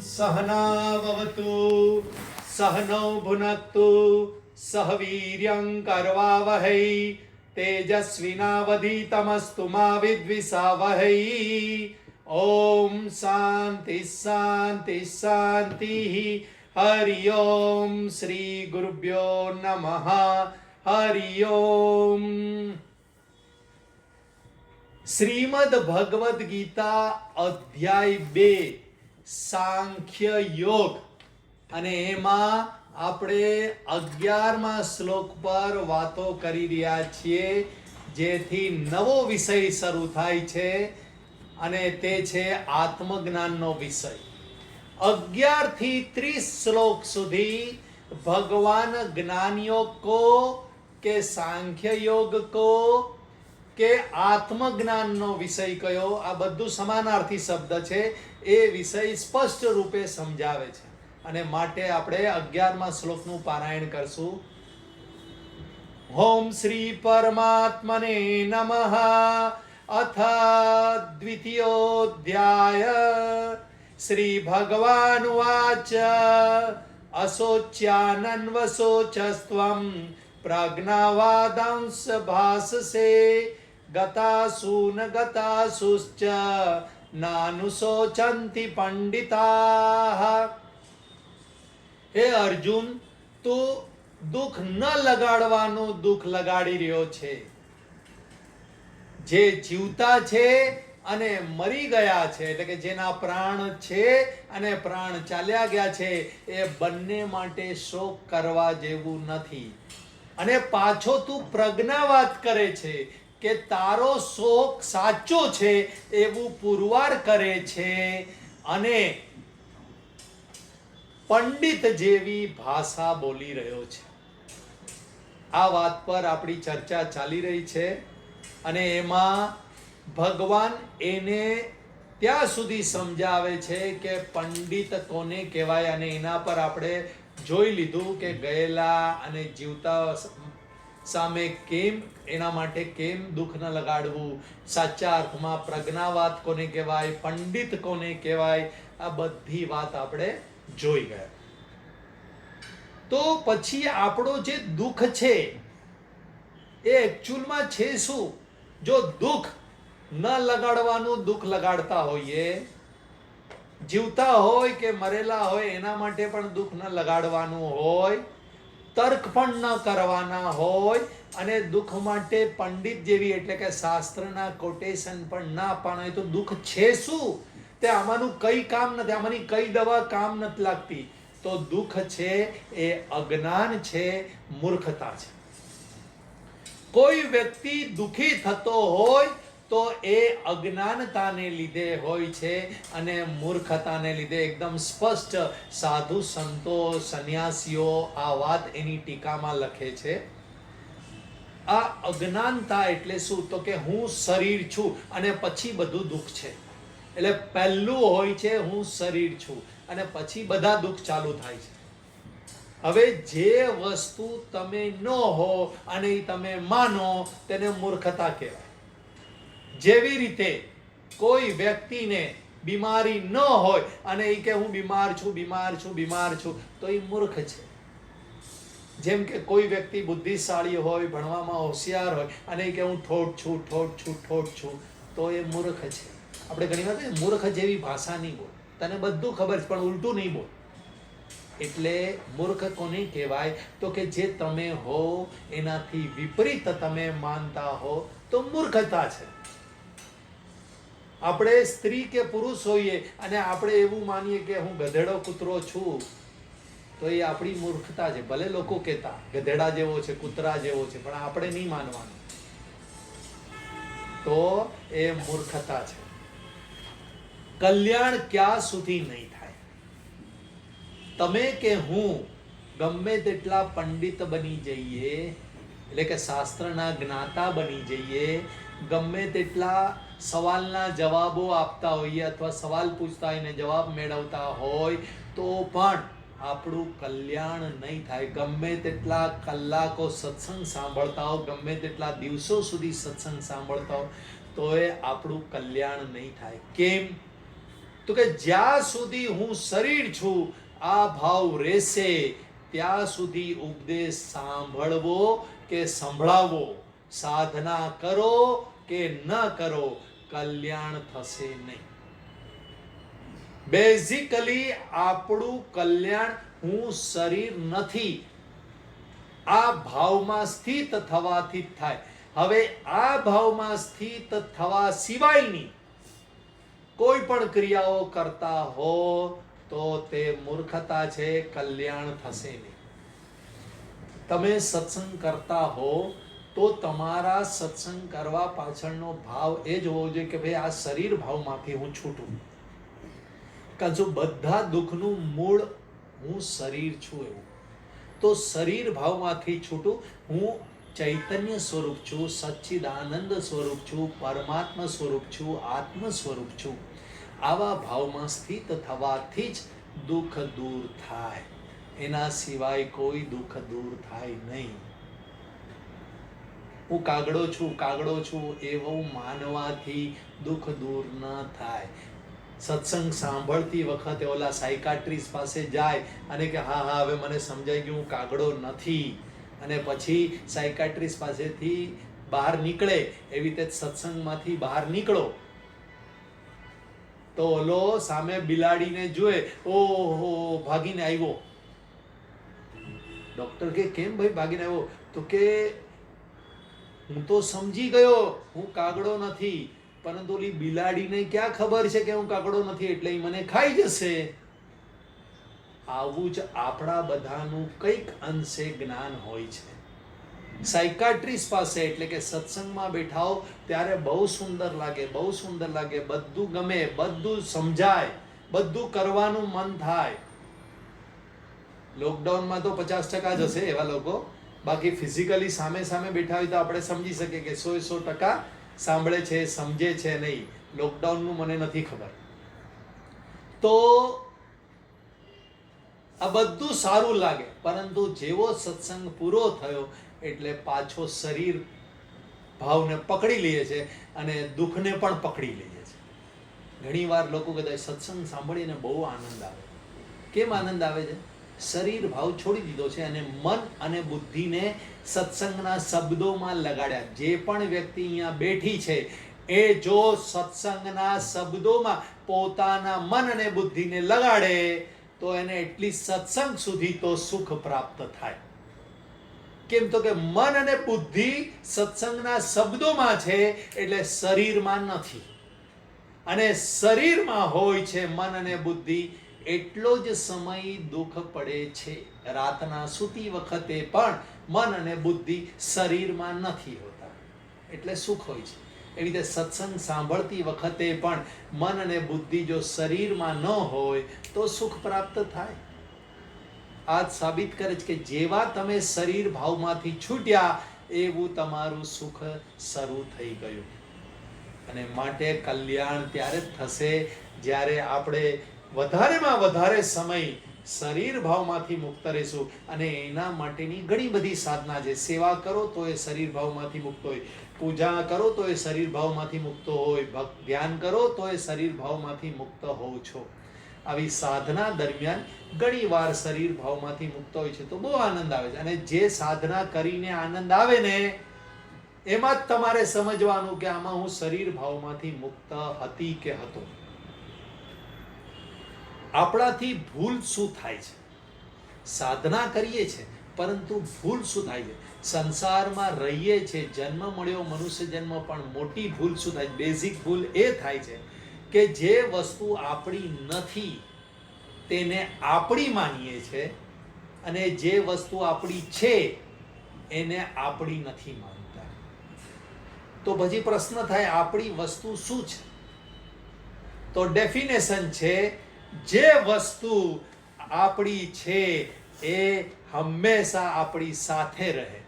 સહનાવતુ સહનૌ ભુનક્તુ સહ વીર્યં કરવાવહૈ તેજસ્વિનાવધીતમસ્તુ મા વિદ્વિષાવહૈ ઓમ શાંતિ શાંતિ શાંતિ હરિ ઓમ શ્રી ગુરુભ્યો નમઃ હરિ ઓમ શ્રીમદ ભગવદ્ ગીતા અધ્યાય બે સાંખ્ય યોગ. અને એમાં આપણે અગિયારમા શ્લોક પર વાતો કરી રહ્યા છીએ, જેથી નવો વિષય શરૂ થાય છે, અને તે છે આત્મજ્ઞાનનો વિષય. અગિયારથી ત્રીસ શ્લોક સુધી ભગવાન જ્ઞાનયોગ કો કે સાંખ્ય યોગ કો કે આત્મજ્ઞાનનો વિષય કયો? આ બધું સમાનાર્થી શબ્દ છે. એ વિષય સ્પષ્ટ રૂપે સમજાવે છે. અને માટે આપણે અગિયારમાં શ્લોકનું પારાયણ કરશું. હોમ શ્રી પરમાત્મને નમઃ. અથ દ્વિતીયોધ્યાય. શ્રી ભગવાન વાચ. અશોચ્યાનન્વશોચસ્ત્વં પ્રજ્ઞાવાદાંશ ભાસસે ગતાસુ ગતાસુશ્ચ. નાનુશોચંતિ પંડિતા હે અર્જુન તું દુઃખ ન લગાડવાનું દુઃખ લગાડી રહ્યો છે જે જીવતા છે અને મરી ગયા છે એટલે કે જેના પ્રાણ છે અને પ્રાણ ચાલ્યા ગયા છે એ બંને માટે શોક કરવા જેવું નથી અને પાછો તું પ્રજ્ઞા વાત કરે છે કે તારો શોક સાચો છે એવું પુરવાર કરે છે અને પંડિત જેવી ભાષા બોલી રહ્યો છે. આ વાત પર આપણી ચર્ચા ચાલી રહી છે અને એમાં ભગવાન એને ત્યાં સુધી સમજાવે છે કે પંડિત કોને કહેવાય અને એના પર આપણે જોઈ લીધું કે ગયેલા અને જીવતા સામે કેમ, એના માટે કેમ દુઃખ ન લગાડવું? સાચા અર્થમાં પ્રજ્ઞાવાદ કોને કહેવાય, પંડિત કોને કહેવાય? આ બધી વાત આપણે જોઈ ગયા. તો પછી આપણો જે દુઃખ છે, એ એકચ્યુઅલમાં છે શું? જો દુઃખ ન લગાડવાનું દુઃખ લગાડતા હોઈએ, જીવતા હોય કે મરેલા હોય, એના માટે પણ દુઃખ ન લગાડવાનું હોય તર્ક પણ ન કરવાના હોય અને દુઃખ માટે પંડિત જેવી, એટલે કે શાસ્ત્રના કોટેશન પણ ના પાડે તો દુઃખ છે શું? તે આમાંનું કઈ કામ નથી, આમાંની કઈ દવા કામ નથી લાગતી. તો દુઃખ છે એ અજ્ઞાન છે, મૂર્ખતા છે. કોઈ વ્યક્તિ દુઃખી થતો હોય તો એ અજ્ઞાનતાને લીધે હોય છે અને મૂર્ખતાને લીધે એકદમ સ્પષ્ટ સાધુ સંતો, સંન્યાસીઓ આ વાત એની ટીકામાં લખે છે. આ અજ્ઞાનતા એટલે શું? તો કે હું શરીર છું અને પછી બધું દુઃખ છે. એટલે પહેલું હોય છે હું શરીર છું અને પછી બધા દુઃખ ચાલુ થાય છે. હવે જે વસ્તુ તમે ન હો અને તમે માનો તેને મૂર્ખતા કહેવાય. જેવી રીતે કોઈ વ્યક્તિને બીમારી ન હોય અને એ કે હું બીમાર છું બીમાર છું બીમાર છું, તો એ મૂર્ખ છે. જેમ કે કોઈ વ્યક્તિ બુદ્ધિશાળી હોય, ભણવામાં હોશિયાર હોય અને એ કે હું ઠોઠ છું ઠોઠ છું ઠોઠ છું, તો એ મૂર્ખ છે. આપણે ઘણી વાર મૂર્ખ જેવી ભાષા નહીં બોલ. તને બધું ખબર છે, પણ ઉલટું નહીં બોલ. એટલે મૂર્ખ કોને કહેવાય તો કે જે તમે હો, એનાથી વિપરીત તમે માનતા હો, તો મૂર્ખતા છે. આપણે સ્ત્રી કે પુરુષ હોઈએ અને આપણે એવું માનીએ કે હું ગધેડો કૂતરો છું, તો એ આપણી મૂર્ખતા છે. ભલે લોકો કહેતા, ગધેડા જેવો છે, કૂતરા જેવો છે, પણ આપણે નહીં માનવાનું. તો એ મૂર્ખતા છે. કલ્યાણ ક્યાં સુધી નહીં થાય? તમે કે હું ગમે તેટલા પંડિત બની જઈએ, એટલે કે શાસ્ત્રના જ્ઞાતા બની જઈએ, ગમે તેટલા સવાલના જવાબો આપતા હોઈએ અથવા સવાલ પૂછતા હોય ને જવાબ મેળવતા હોય તો પણ આપણું કલ્યાણ નહીં થાય. ગમે તેટલા કલાકો સત્સંગ સાંભળતા હો, ગમે તેટલા દિવસો સુધી સત્સંગ સાંભળતા હો તો એ આપણું કલ્યાણ નહીં થાય. કેમ? તો કે જ્યાં સુધી હું શરીર છું, આ ભાવ રહેશે. ત્યાં સુધી ઉપદેશ સાંભળવો કે સંભળાવો સાધના કરો કે ન કરો, કલ્યાણ થશે નહીં. બેઝિકલી આપણું કલ્યાણ હું શરીર નથી. આ ભાવમાં સ્થિત થવાથી થાય. હવે આ ભાવમાં સ્થિત થવા સિવાયની કોઈ પણ ક્રિયાઓ કરતા હો તો તે મૂર્ખતા છે, કલ્યાણ થશે નહીં. તમે સત્સંગ કરતા હો તો તમારા સત્સંગ કરવા પાછળનો ભાવ એ જ હોવો જોઈએ કે ભાઈ આ શરીર ભાવમાંથી હું છૂટું. કારણ જો બધા દુઃખનું મૂળ હું શરીર છું એવું. તો શરીર ભાવમાંથી છૂટું, હું ચૈતન્ય સ્વરૂપ છું, સચ્ચિદાનંદ સ્વરૂપ છું, પરમાત્મા સ્વરૂપ છું, આત્મ સ્વરૂપ છું. આવા ભાવમાં સ્થિત થવાથી જ દુઃખ દૂર થાય. એના સિવાય કોઈ દુઃખ દૂર થાય નહીં. હું કાગડો છું કાગડો છું, એવું માનવાથી દુઃખ દૂર ન થાય. સત્સંગ સાંભળતી વખતે ઓલા સાયકાટ્રિસ્ટ પાસે જાય અને કે, હા હા, હવે મને સમજાઈ ગયું, હું કાગડો નથી. અને પછી સાયકાટ્રિસ્ટ પાસેથી બહાર નીકળે, એવી રીતે સત્સંગમાંથી બહાર નીકળો. તો ઓલો સામે બિલાડીને જોએ, ઓહો, ભાગીને આવ્યો. ડોક્ટર કે, કેમ ભાઈ, ભાગીને આવ્યો? તો કે હું તો સમજી ગયો, હું કાગડો નથી. પરંતુ ઓલી બિલાડીને ક્યાં ખબર છે કે હું કાગડો નથી? એટલે એ મને ખાઈ જશે. આવું જ આપણા બધાનું કંઈક અંશે જ્ઞાન હોય છે. સાયકાટ્રિસ્ટ પાસે એટલે કે સત્સંગમાં બેઠા હો, ત્યારે બહુ સુંદર લાગે, બહુ સુંદર લાગે. બધું ગમે, બધું સમજાય, બધું કરવાનું મન થાય. લોકડાઉનમાં તો પચાસ ટકા જ હશે એવા લોકો. બાકી ફિઝિકલી સામે સામે બેઠા હોય તો આપણે સમજી શકીએ કે સો સો ટકા સાંભળે છે, સમજે છે નહીં. લોકડાઉનનું મને નથી ખબર. તો આ બધું સારું લાગે, પરંતુ જેવો સત્સંગ પૂરો થયો એટલે પાછો શરીર ભાવને પકડી લઈએ છે અને દુઃખને પણ પકડી લઈએ છે. ઘણીવાર લોકો કદાચ સત્સંગ સાંભળીને બહુ આનંદ આવે. કેમ આનંદ આવે છે? શરીર ભાવ છોડી દીધો છે અને મન અને બુદ્ધિને સત્સંગના શબ્દોમાં લગાડ્યા. જે પણ વ્યક્તિ અહીંયા બેઠી છે, એ જો સત્સંગના શબ્દોમાં પોતાના મન અને બુદ્ધિને લગાડે, તો એને એટલી સત્સંગ સુધી તો સુખ પ્રાપ્ત થાય. કેમ તો કે મન અને બુદ્ધિ સત્સંગના શબ્દોમાં છે, એટલે શરીરમાં નથી. અને શરીરમાં હોય છે મન અને બુદ્ધિ એટલો જ સમય દુઃખ પડે છે. રાતના સૂતી વખતે પણ મન અને બુદ્ધિ શરીરમાં નથી હોતા. એટલે સુખ હોય છે. એવી રીતે સત્સંગ સાંભળતી વખતે પણ મન અને બુદ્ધિ જો શરીરમાં ન હોય તો સુખ પ્રાપ્ત થાય. આ સાબિત કરે છે કે જેવા તમે શરીર ભાવમાંથી છૂટ્યા, એવું તમારું સુખ શરૂ થઈ ગયું. અને માટે કલ્યાણ ત્યારે જ થશે જ્યારે આપણે વધારેમાં વધારે સમય શરીર ભાવમાંથી મુક્ત રહીશું અને એના માટેની ઘણી બધી સાધના છે. સેવા કરો તો એ શરીર ભાવમાંથી મુક્ત હોય. પૂજા કરો તો એ શરીર ભાવમાંથી મુક્ત હોય. ભક્ત ધ્યાન કરો તો એ શરીર ભાવમાંથી મુક્ત હોવ છો. આવી સાધના દરમિયાન ઘણી વાર શરીર ભાવમાંથી મુક્ત હોય છે તો બહુ આનંદ આવે છે. અને જે સાધના કરીને આનંદ આવે ને, એમાં જ તમારે સમજવાનું કે આમાં હું શરીર ભાવમાંથી મુક્ત હતી કે હતો. આપણાથી ભૂલ શું થાય છે? સાધના કરીએ છીએ પરંતુ ભૂલ શું થાય છે? સંસારમાં રહીએ છે, જન્મ મળ્યો, મનુષ્ય જન્મ, પણ મોટી ભૂલ શું થાય બેઝિક ભૂલ એ થાય છે કે જે વસ્તુ આપણી નથી, તેને આપણી માનીએ છે અને જે વસ્તુ આપણી છે, એને આપણી નથી માનતા. તો પછી પ્રશ્ન થાય, આપણી વસ્તુ શું છે? તો ડેફિનેશન છે જે વસ્તુ આપણી છે એ હંમેશા આપણી સાથે રહે.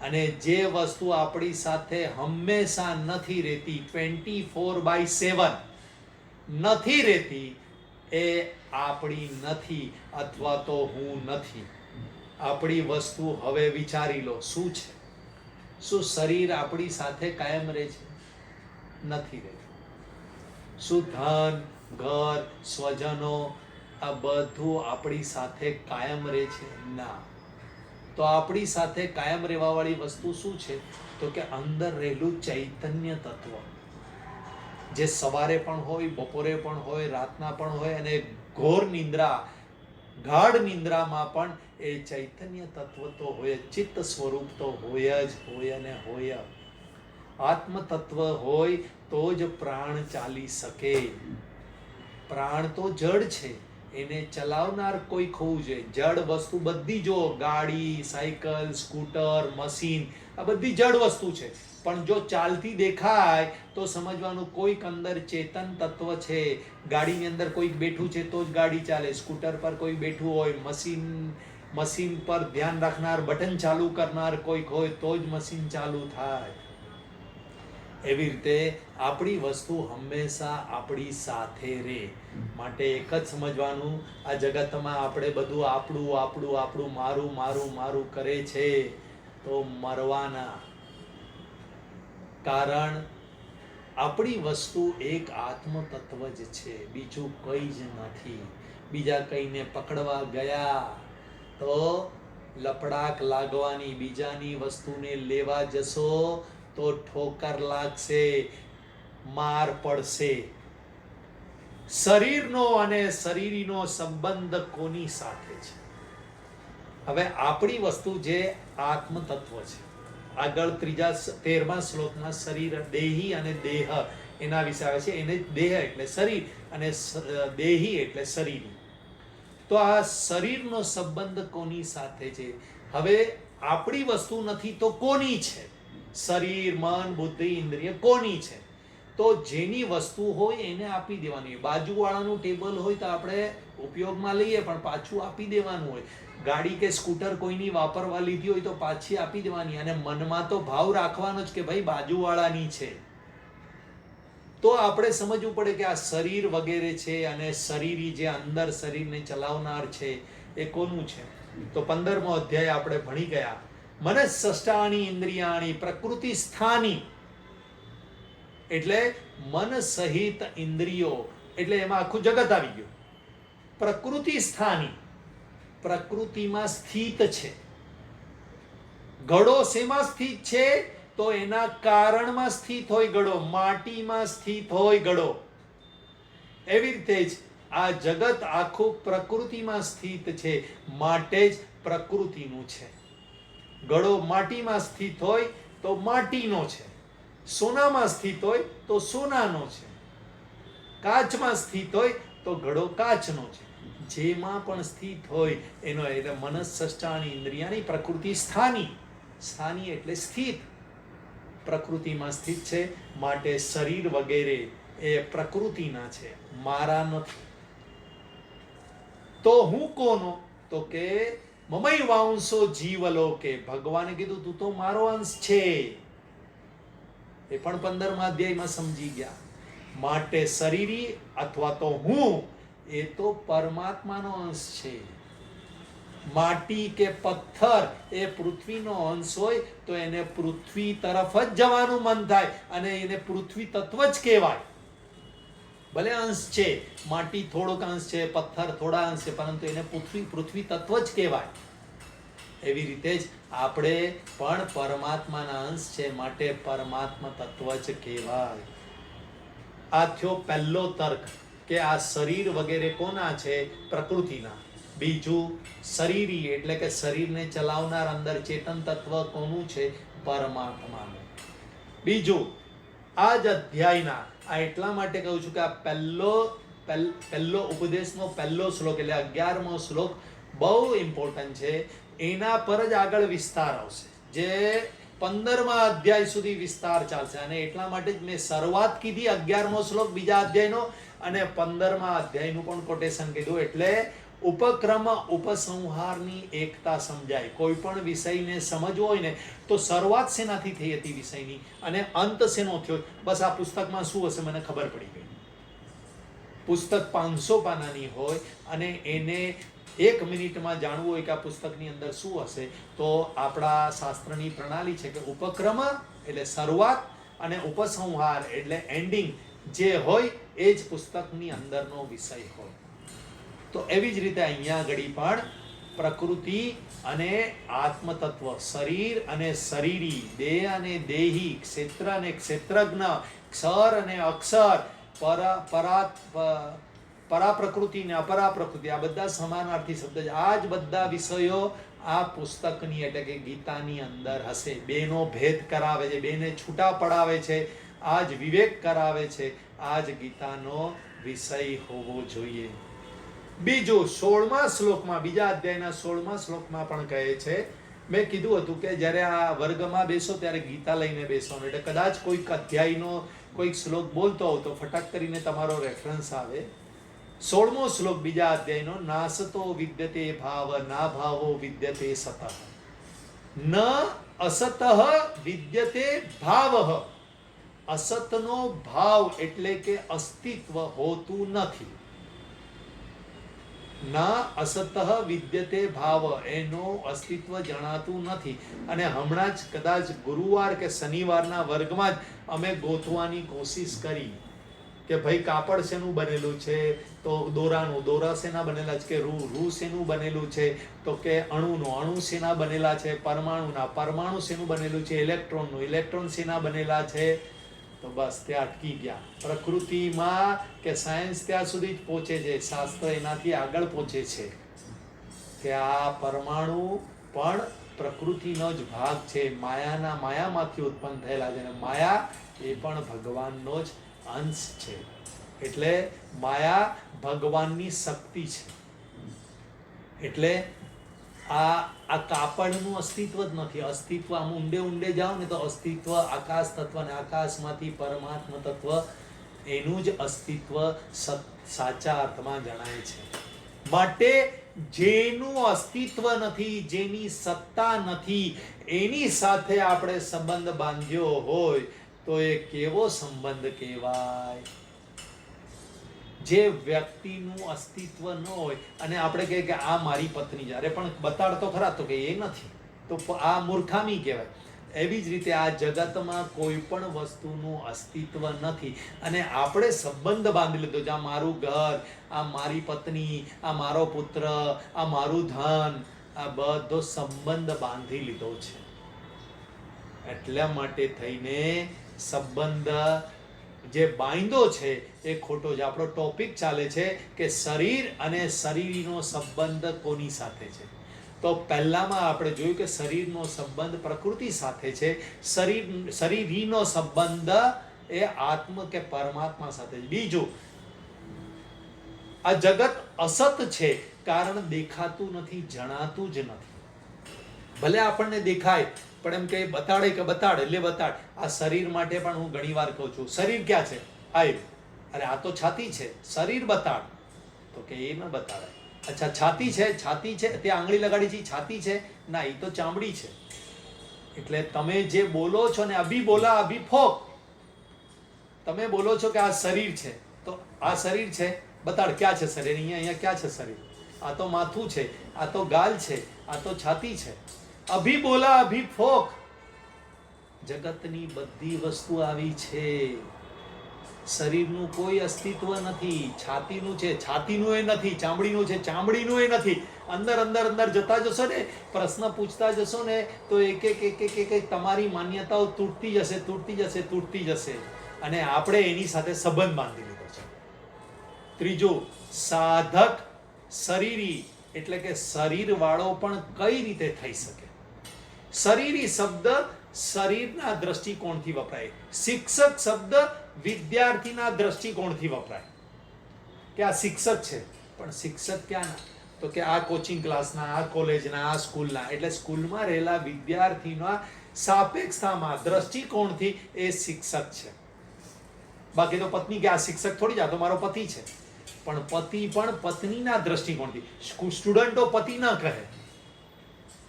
અને જે વસ્તુ આપણી સાથે હંમેશા નથી રહેતી ટ્વેન્ટી ફોર બાય સેવન નથી રહેતી, એ આપણી નથી અથવા તો હું નથી. આપણી વસ્તુ હવે વિચારી લો, શું છે? શું શરીર આપણી સાથે કાયમ રહે છે? નથી રહેતું. શું ધન ઘર, સ્વજનો, આ બધું આપણી સાથે કાયમ રહે છે. ના. તો આપણી સાથે કાયમ રહેવાવાળી વસ્તુ શું છે? તો કે અંદર રહેલું ચૈતન્ય તત્વ. જે સવારે પણ હોય, બપોરે પણ હોય, રાતના પણ હોય અને ઘોર નિંદ્રા, ગાઢ નિંદ્રામાં પણ એ ચૈતન્ય તત્વ તો હોય ચિત્ત સ્વરૂપ તો હોય જ, હોય અને હોય. આત્મ તત્વ હોય તો જ પ્રાણ ચાલી શકે. પ્રાણ તો જડ છે, એને ચલાવનાર કોઈ હોવું જોઈએ. જડ વસ્તુ બધી જો ગાડી, સાયકલ, સ્કૂટર, મશીન, આ બધી જડ વસ્તુ છે. પણ જો ચાલતી દેખાય, તો સમજવાનું કોઈક અંદર ચેતન તત્વ છે. ગાડીની અંદર કોઈક બેઠું છે, તો જ ગાડી ચાલે. સ્કૂટર પર કોઈ બેઠું હોય, મશીન મશીન પર ધ્યાન રાખનાર, બટન ચાલુ કરનાર કોઈક હોય, તો જ મશીન ચાલુ થાય. એવી રીતે આપણી વસ્તુ હંમેશા આપણી સાથે રહે. માટે એક જ સમજવાનું, આ જગતમાં આપણે બધું આપણું આપણું આપણું, મારું મારું મારું કરે છે, તો મરવાના. કારણ આપણી વસ્તુ એક આત્મ તત્વ જ છે, બીજું કંઈ જ નથી. બીજા કઈને પકડવા ગયા, તો લપડાક લાગવાની બીજાની વસ્તુને લેવા જશો તો ઠોકર લાગશે, માર પડશે. શરીરનો અને શરીરીનો સંબંધ કોની સાથે છે? હવે આપણી વસ્તુ જે આત્મ તત્વ છે. આગળ ત્રીજા તેરમા શ્લોકમાં શરીર, દેહી અને દેહ એના વિશે આવે છે. એને દેહ એટલે શરીર અને દેહી એટલે શરીર. તો આ શરીરનો સંબંધ કોની સાથે છે? હવે આપણી વસ્તુ નથી તો કોની છે? શરીર, મન, બુદ્ધિ, ઇન્દ્રિય કોની છે? તો જેની વસ્તુ હોય એને આપી દેવાની બાજુવાળાનું ટેબલ હોય તો આપણે ઉપયોગમાં લઈએ, પણ પાછું આપી દેવાનું હોય. ગાડી કે સ્કૂટર કોઈની વાપરવા લીધી હોય તો પાછી આપી દેવાની. અને મનમાં તો ભાવ રાખવાનો જ કે ભાઈ બાજુવાળાની છે. તો આપણે સમજવું પડે કે આ શરીર વગેરે છે અને શરીરી જે અંદર શરીરને ચલાવનાર છે એ કોનું છે? તો પંદરમો અધ્યાય આપણે ભણી ગયા. મનસ્સષ્ટાની ઇન્દ્રિયાણી, પ્રકૃતિ સ્થાની. એટલે મન સહિત ઇન્દ્રિયો, એટલે એમાં આખું જગત આવી ગયું. પ્રકૃતિ સ્થાની. પ્રકૃતિમાં સ્થિત છે. ઘડો શેમાં સ્થિત છે? તો એના કારણમાં સ્થિત હોય ઘડો માટીમાં સ્થિત હોય ઘડો એવી રીતે જ આ જગત આખું પ્રકૃતિમાં સ્થિત છે, માટે જ પ્રકૃતિનું છે. ઘડો માટીમાં સ્થિત હોય તો માટીનો છે. સોનામાં સ્થિત હોય તો સોનાનો છે. કાચમાં સ્થિત હોય તો ઘડો કાચનો છે. જેમાં પણ સ્થિત હોય, એનો એટલે મનસ સષ્ટાણી ઇન્દ્રિયાની પ્રકૃતિ સ્થાની. સ્થાની એટલે સ્થિત. પ્રકૃતિમાં સ્થિત છે, માટે શરીર વગેરે એ પ્રકૃતિના છે. મારા નથી. તો હું કોનો? તો કે મમય વાંસો જીવલોકે. ભગવાને કીધું, તું તો મારો અંશ છે. એ પણ પંદરમા અધ્યાયમાં સમજી ગયા. માટે શરીરી અથવા તો હું, એ તો પરમાત્માનો અંશ છે. માટી કે પથ્થર, એ પૃથ્વીનો અંશ હોય, તો એને પૃથ્વી તરફ જ જવાનું મન થાય અને એને પૃથ્વી તત્વ જ કહેવાય. ભલે અંશ છે, માટી થોડોક અંશ છે, પથ્થર થોડા અંશ છે, પરંતુ એને પૃથ્વી પૃથ્વી તત્વ જ કહેવાય. એવી રીતે જ આપણે પણ પરમાત્માના અંશ છે માટે પરમાત્મા તત્વ જ કહેવાય. આ થયો પહેલો તર્ક કે આ શરીર વગેરે કોના છે? પ્રકૃતિના. બીજું, શરીરી, એટલે કે શરીરને ચલાવનાર અંદર ચેતન તત્વ કોનું છે? પરમાત્માનું. બીજું આ જ અધ્યાયના આ એટલા માટે કહું છું કે આ પહેલો પહેલો ઉપદેશનો પહેલો શ્લોક એટલે અગિયારમો શ્લોક બહુ ઇમ્પોર્ટન્ટ છે. એના પર જ આગળ વિસ્તાર આવશે. જે પંદરમા અધ્યાય સુધી વિસ્તાર ચાલશે. અને એટલા માટે જ મેં શરૂઆત કીધી અગિયારમો શ્લોક બીજા અધ્યાયનો. અને પંદરમા અધ્યાયનું પણ કોટેશન કીધું. એટલે ઉપક્રમ ઉપસંહારની એકતા સમજાય. કોઈ પણ વિષયને સમજવો હોય ને, તો શરૂઆત શેનાથી થઈ હતી વિષયની અને અંત શેનો થયો? બસ આ પુસ્તકમાં શું હશે મને ખબર પડી ગઈ. પુસ્તક પાંચસો પાનાની હોય અને એને એક મિનિટમાં જાણવું હોય કે આ પુસ્તકની અંદર શું હશે, તો આપણા શાસ્ત્રની પ્રણાલી છે કે ઉપક્રમ એટલે શરૂઆત અને ઉપસંહાર એટલે એન્ડિંગ જે હોય એ જ પુસ્તકની અંદરનો વિષય હોય. તો એવી જ રીતે અહીંયા ઘડી પણ પ્રકૃતિ અને આત્મતત્વ, શરીર અને શરીરી, દેહ અને દેહી, ક્ષેત્ર અને ક્ષેત્રજ્ઞ, ક્ષર અને અક્ષર, પર, પરા પરા પ્રકૃતિ ને અપરા પ્રકૃતિ આ બધા સમાનાર્થી શબ્દ છે. આ જ બધા વિષયો આ પુસ્તકની એટલે કે ગીતાની અંદર હશે. બેનો ભેદ કરાવે છે, બેને છૂટા પડાવે છે, આ જ વિવેક કરાવે છે. આ જ ગીતાનો વિષય હોવો જોઈએ. બીજું સોળમા શ્લોકમાં, બીજા અધ્યાયના સોળમા શ્લોકમાં પણ કહે છે, મેં કીધું હતું કે જ્યારે આ વર્ગમાં બેસો ત્યારે ગીતા લઈને બેસવાનું એટલે કદાચ કોઈક અધ્યાયનો કોઈક શ્લોક બોલતો હોવ તો ફટાક કરીને તમારો રેફરન્સ આવે. સોળમો શ્લોક, બીજા અધ્યાયનો, નાસતો વિદ્યતે ભાવ, ના ભાવો વિદ્યતે સતઃ ન અસતઃ વિદ્યતે ભાવ. અસતનો ભાવ એટલે કે અસ્તિત્વ હોતું નથી. ના અસતઃ વિદ્યતે ભાવ, એનો અસ્તિત્વ જણાતું નથી. અને હમણાં જ કદાચ ગુરુવાર કે શનિવારના વર્ગમાં જ અમે ગોથવાની કોશિશ કરી કે ભાઈ કાપડ શેનું બનેલું છે, તો દોરાનું, દોરા શેના બનેલા છે, કે રૂ રૂ શેનું બનેલું છે, તો કે અણુનું, અણુ શેના બનેલા છે, પરમાણુના, પરમાણુ શેનું બનેલું છે, ઇલેક્ટ્રોનનું, ઇલેક્ટ્રોન શેના બનેલા છે તો બસ ત્યાં અટકી ગયા. પ્રકૃતિમાં કે સાયન્સ ત્યાં સુધી જ પહોંચે છે. શાસ્ત્ર એનાથી આગળ પહોંચે છે. કે આ પરમાણુ પણ પ્રકૃતિનો જ ભાગ છે. માયાના માયામાંથી ઉત્પન્ન થયેલા છે. અને માયા એ પણ ભગવાનનો જ અંશ છે. એટલે માયા ભગવાનની શક્તિ છે. એટલે આ આ કાપડનું અસ્તિત્વ જ નથી. અસ્તિત્વ આમ ઊંડે ઊંડે જાઓ ને તો અસ્તિત્વ આકાશ તત્વ ને આકાશમાંથી પરમાત્મા તત્વ એનું જ અસ્તિત્વ સાચા અર્થમાં જણાય છે. માટે જેનું અસ્તિત્વ નથી, જેની સત્તા નથી, એની સાથે આપણે સંબંધ બાંધ્યો હોય તો એ કેવો સંબંધ કહેવાય? જે વ્યક્તિનું અસ્તિત્વ ન હોય, અને આપણે કહીએ કે આ મારી પત્ની છે. પણ બતાડતો ખરા તો કે એ નથી. તો આ મૂર્ખામી કહેવાય. એવી જ રીતે આ જગતમાં કોઈ પણ વસ્તુનું અસ્તિત્વ નથી. અને આપણે સંબંધ બાંધી લીધો છે. આ મારું ઘર, આ મારી પત્ની, આ મારો પુત્ર, આ મારું ધન, આ બધો સંબંધ બાંધી લીધો છે. એટલા માટે થઈને સંબંધ જે બાંધો છે એ ખોટો છે. આપણો ટોપિક ચાલે છે કે શરીર અને શરીરનો સંબંધ કોની સાથે છે? તો પહેલામાં આપણે જોયું કે શરીરનો સંબંધ પ્રકૃતિ સાથે છે. શરીર, શરીરીનો સંબંધ એ આત્મ કે પરમાત્મા સાથે બીજું, આ જગત અસત છે કારણ દેખાતું નથી, જણાતું જ નથી. ભલે આપણને દેખાય, પણ એમ કે બતાડે કે બતાડ, એટલે બતાડ. આ શરીર માટે પણ હું ઘણીવાર કહું છું. શરીર ક્યાં છે? આય અરે આ તો છાતી છે, શરીર બતાડ તો કે એ ન બતાડાય અચ્છા, છાતી છે છાતી છે, તે આંગળી લગાડી છે છાતી છે? ના એ તો ચામડી છે. એટલે તમે જે બોલો છો ને, અભી બોલા, અભી ફોક. તમે બોલો છો કે આ શરીર છે, તો આ શરીર છે? બતાડ, ક્યાં છે શરીર? અહીંયા અહીંયા ક્યાં છે શરીર? આ તો માથું છે, આ તો ગાલ છે, આ તો છાતી છે. અભી બોલા, અભી ફોક. જગતની બધી વસ્તુ આવી છે. શરીરનું કોઈ અસ્તિત્વ નથી, છાતીનું છે, છાતીનું એ નથી, ચામડીનું છે, ચામડીનું એ નથી. અંદર અંદર અંદર જતા જશો ને, પ્રશ્ન પૂછતા જશો ને, તો એક એક એક એક એક તમારી માન્યતાઓ તૂટતી જશે તૂટતી જશે તૂટતી જશે. અને આપણે એની સાથે સંબંધ બાંધી લીધો છે. ત્રીજો, સાધક શરીરી, એટલે કે શરીર વાળો પણ કઈ રીતે થઈ શકે? શરીરી શબ્દ શરીરના દ્રષ્ટિકોણથી વપરાય. શિક્ષક શબ્દ વિદ્યાર્થીના દ્રષ્ટિકોણથી વપરાય. કે આ શિક્ષક છે. પણ શિક્ષક ક્યાંના? તો કે આ કોચિંગ ક્લાસના આ કોલેજના આ સ્કૂલના એટલે સ્કૂલમાં રહેલા વિદ્યાર્થીના સાપેક્ષતામાં, દ્રષ્ટિકોણથી એ શિક્ષક છે. બાકી તો પત્ની કે આ શિક્ષક થોડી જ તો મારો પતિ છે. પણ પતિ પણ પત્નીના દ્રષ્ટિકોણથી. સ્ટુડન્ટો પતિ ન કહે.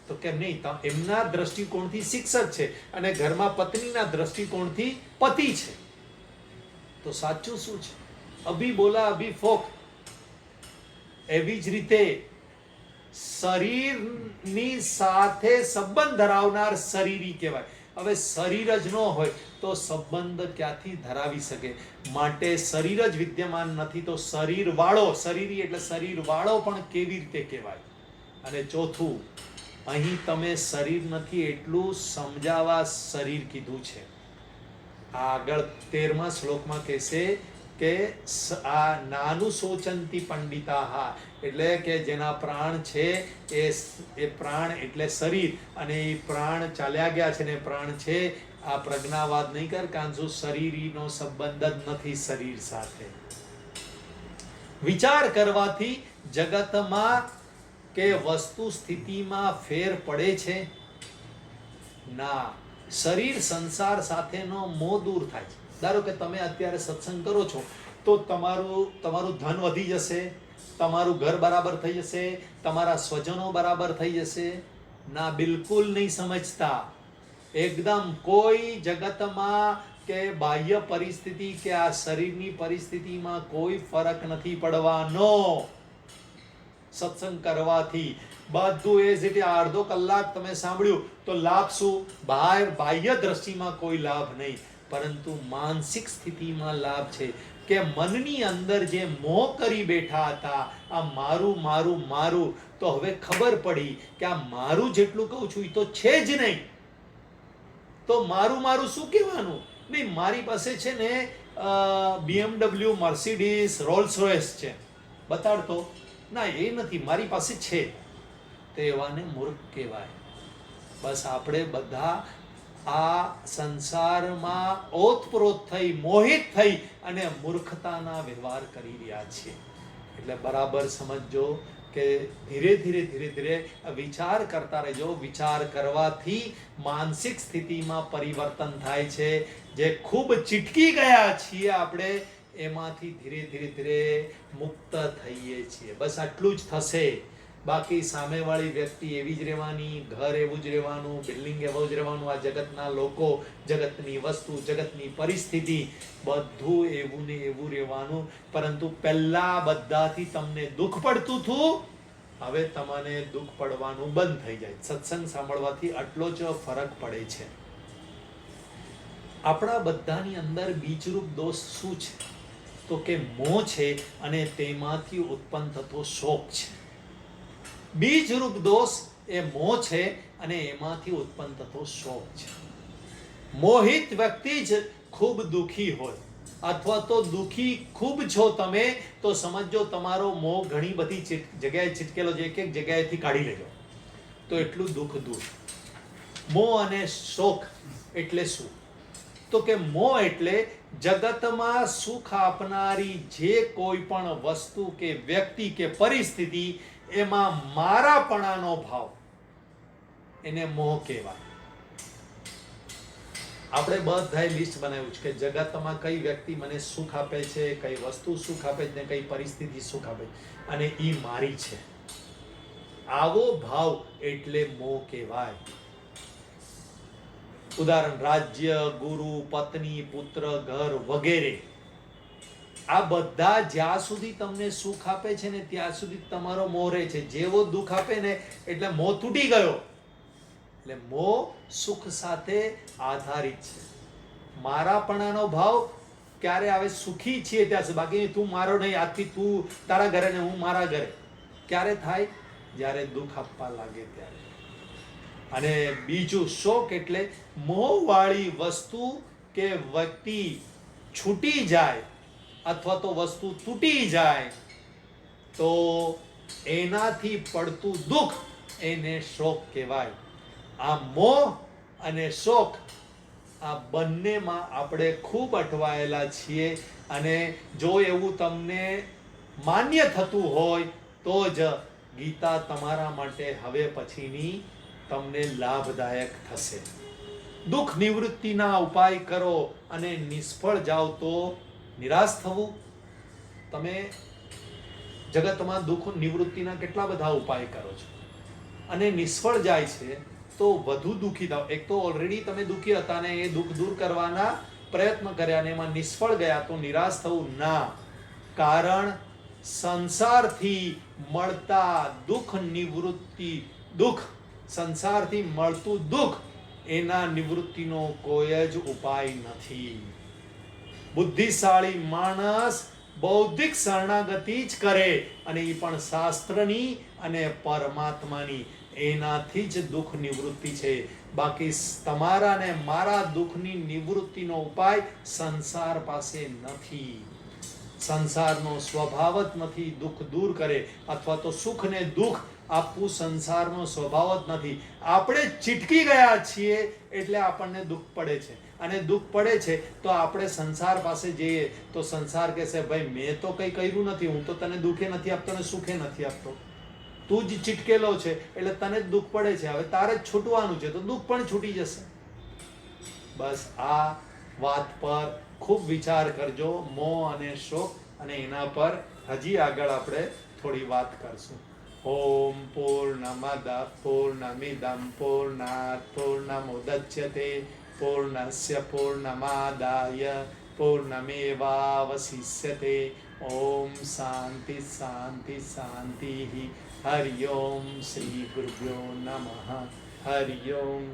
તો કેમ નહીં? એમના દ્રષ્ટિકોણથી શિક્ષક છે અને ઘરમાં પત્નીના દ્રષ્ટિકોણથી પતિ છે. તો સાચું શું છે? અભી બોલા, અભી ફોક. એવી જ રીતે શરીરની સાથે સંબંધ ધરાવનાર શરીરી કહેવાય. હવે શરીર જ ન હોય તો સંબંધ ક્યાંથી ધરાવી શકે? માટે શરીર જ વિદ્યમાન નથી તો શરીર વાળો, શરીરી એટલે શરીર વાળો પણ કેવી રીતે કહેવાય? અને ચોથું, અહીં તમે શરીર નથી એટલું સમજાવવા શરીર કીધું છે. આગળ તેરમા શ્લોકમાં કહેશે કે આ નાનું સોચંતી પંડિતા એટલે કે જેના પ્રાણ છે એ એ પ્રાણ એટલે શરીર. અને એ પ્રાણ ચાલ્યા ગયા છે ને પ્રાણ છે, આ પ્રજ્ઞાવાદ નહીં કર કાંજુ શરીરીનો સંબંધ જ નથી શરીર સાથે. વિચાર કરવાથી જગતમાં કે વસ્તુ સ્થિતિમાં ફેર પડે છે? ના. શરીર સંસાર સાથેનો મોહ દૂર થાય છે. ધારો કે તમે અત્યારે સત્સંગ કરો છો, તો તમારું તમારું ધન વધી જશે, તમારું ઘર બરાબર થઈ જશે, તમારા સ્વજનો બરાબર થઈ જશે. ના, બિલકુલ નહીં સમજતા. એકદમ કોઈ જગતમાં કે બાહ્ય પરિસ્થિતિ કે આ શરીરની પરિસ્થિતિમાં કોઈ ફરક નથી પડવાનો. સત્સંગ કરવાથી બધું એ જ અડધો કલાક તમે સાંભળ્યું, તો લાભ શું બહાર બાહ્ય દ્રષ્ટિમાં કોઈ લાભ નહીં, પરંતુ માનસિક સ્થિતિમાં લાભ છે કે મનની અંદર જે મોહ કરી બેઠા હતા, આ મારું મારું મારું, તો હવે ખબર પડી કે આ મારું જેટલું કહું છું એ તો છે જ નહીં. તો મારું મારું શું કહેવાનું? નહીં, મારી પાસે છે ને બીએમડબલ્યુ મર્સિડીઝ રોલ્સ રોયસ છે. બતાડતો. ના, એ નથી, મારી પાસે છે. તો એવાને મૂર્ખ કહેવાય. બસ આપણે બધા આ સંસારમાં ઓતપ્રોત થઈ, મોહિત થઈ અને મૂર્ખતાના વ્યવહાર કરી રહ્યા છીએ. એટલે બરાબર સમજજો કે ધીરે ધીરે ધીરે ધીરે વિચાર કરતા રહેજો. વિચાર કરવાથી માનસિક સ્થિતિમાં પરિવર્તન થાય છે. જે ખૂબ ચીટકી ગયા છીએ આપણે, એમાંથી ધીરે ધીરે ધીરે મુક્ત થઈએ છીએ. બસ આટલું જ થશે. બાકી સામેવાળી વ્યક્તિ એવી જ રહેવાની, ઘર એવું જ રહેવાનું, બિલ્ડિંગ એવું જ રહેવાનું, આ જગતના લોકો, જગતની વસ્તુ, જગતની પરિસ્થિતિ, બધું એવું ને એવું રહેવાનું. પરંતુ પહેલા બધાથી તમને દુઃખ પડતું હતું, હવે તમને દુઃખ પડવાનું બંધ થઈ જાય. સત્સંગ સાંભળવાથી આટલો જ ફરક પડે છે. આપણા બધાની અંદર બીજરૂપ દોષ શું છે? તો કે મોહ છે અને તેમાંથી ઉત્પન્ન થતો શોખ છે. બીજરૂપ દોષ એ મોહ છે અને એમાંથી ઉત્પન્ન થતો શોક છે. મોહિત વ્યક્તિ જ ખૂબ દુઃખી હોય. અથવા તો દુઃખી ખૂબ છો તમે, તો સમજો તમારો મોહ ઘણી બધી જગ્યાએ છીટકેલો છે એક એક જગ્યાએથી કાઢી લેજો. તો એટલું દુઃખ દૂર. મોહ અને શોક એટલે શું? તો કે મોહ એટલે જગતમાં સુખ આપનારી જે કોઈ પણ વસ્તુ કે વ્યક્તિ કે પરિસ્થિતિ એમાં મારાપણાનો ભાવ એને મોહ કહેવાય. આપણે બધાય લિસ્ટ બનાવ્યું છે કે જગતમાં કઈ વ્યક્તિ મને સુખ આપે છે, કઈ વસ્તુ સુખ આપે છે ને કઈ પરિસ્થિતિ સુખ આપે છે. અને એ મારી છે. આવો ભાવ એટલે મોહ કહેવાય. ઉદાહરણ, રાજ્ય, ગુરુ, પત્ની, પુત્ર, ઘર વગેરે. આ બધા જ્યાં સુધી તમને સુખ આપે છે ને ત્યાં સુધી તમારો મોહ રહે છે. જેવો દુઃખ આપે ને એટલે મોહ તૂટી ગયો. એટલે મોહ સુખ સાથે આધારિત છે. મારાપણાનો ભાવ ક્યારે આવે સુખી છીએ ત્યાં સુધી. બાકી તું મારો નહીં, આજથી તું તારા ઘરે ને હું મારા ઘરે. ક્યારે થાય? જ્યારે દુઃખ આપવા લાગે ત્યારે. અને બીજું શોક એટલે મોહવાળી વસ્તુ કે વ્યક્તિ છૂટી જાય અથવા તો વસ્તુ તૂટી જાય, તો એનાથી પડતું દુઃખ એને શોક કહેવાય. આ મોહ અને શોક આ બંનેમાં આપણે ખૂબ અટવાયેલા છીએ અને જો એવું તમને માન્ય થતું હોય, તો જ ગીતા તમારા માટે હવે પછીની તમને લાભદાયક થશે. દુઃખ નિવૃત્તિના ઉપાય કરો અને નિષ્ફળ જાઓ તો નિરાશ થવું, તમે જગતમાં દુઃખ, નિવૃત્તિના કેટલા બધા ઉપાય કરો છો? અને નિષ્ફળ જાય છે તો વધુ દુઃખી થાવ. એક તો ઓલરેડી તમે દુઃખી હતા ને એ દુઃખ દૂર કરવાના પ્રયત્ન કર્યા અને એમાં નિષ્ફળ ગયા તો નિરાશ થવું ના. કારણ સંસારથી મળતા દુઃખ, નિવૃત્તિ દુઃખ, સંસારથી મળતું દુઃખ, એના નિવૃત્તિનો કોઈ જ ઉપાય નથી. બુદ્ધિશાળી માણસ બૌદ્ધિક શરણાગતિ જ કરે અને એ પણ શાસ્ત્રની અને પરમાત્માની. એનાથી જ દુઃખ નિવૃત્તિ છે. બાકી તમારા ને મારા દુઃખની નિવૃત્તિનો ઉપાય સંસાર પાસે નથી. સંસારનો સ્વભાવ જ નથી, દુઃખ દૂર કરે અથવા તો સુખ ને દુઃખ આપવું સંસારનો સ્વભાવ જ નથી. આપણે ચીટકી ગયા છીએ એટલે આપણને દુઃખ પડે છે. અને દુઃખ પડે છે, તો આપણે સંસાર પાસે જઈએ. તો સંસાર કહેશે, ભાઈ, મેં તો કંઈ કર્યું નથી. હું તો તને દુઃખે નથી આપતો ને સુખે નથી આપતો. તું જ ચીટકેલો છે, એટલે તને જ દુઃખ પડે છે. હવે તારે જ છૂટવાનું છે, તો દુઃખ પણ છૂટી જશે. બસ આ વાત પર ખૂબ વિચાર કરજો, મોહ અને શોક, અને એના પર હજી આગળ આપણે થોડી વાત કરશું. ઓમ પૂર્ણમદ, પૂર્ણમિદમ, પૂર્ણાત, પૂર્ણમુદચ્યતે. પૂર્ણસ્ય પૂર્ણમાદાય પૂર્ણમેવાવશિષ્યતે ઓમ શાંતિ શાંતિ શાંતિ હરિ ઓમ શ્રી ગુરુભ્યો નમઃ હરિ ઓમ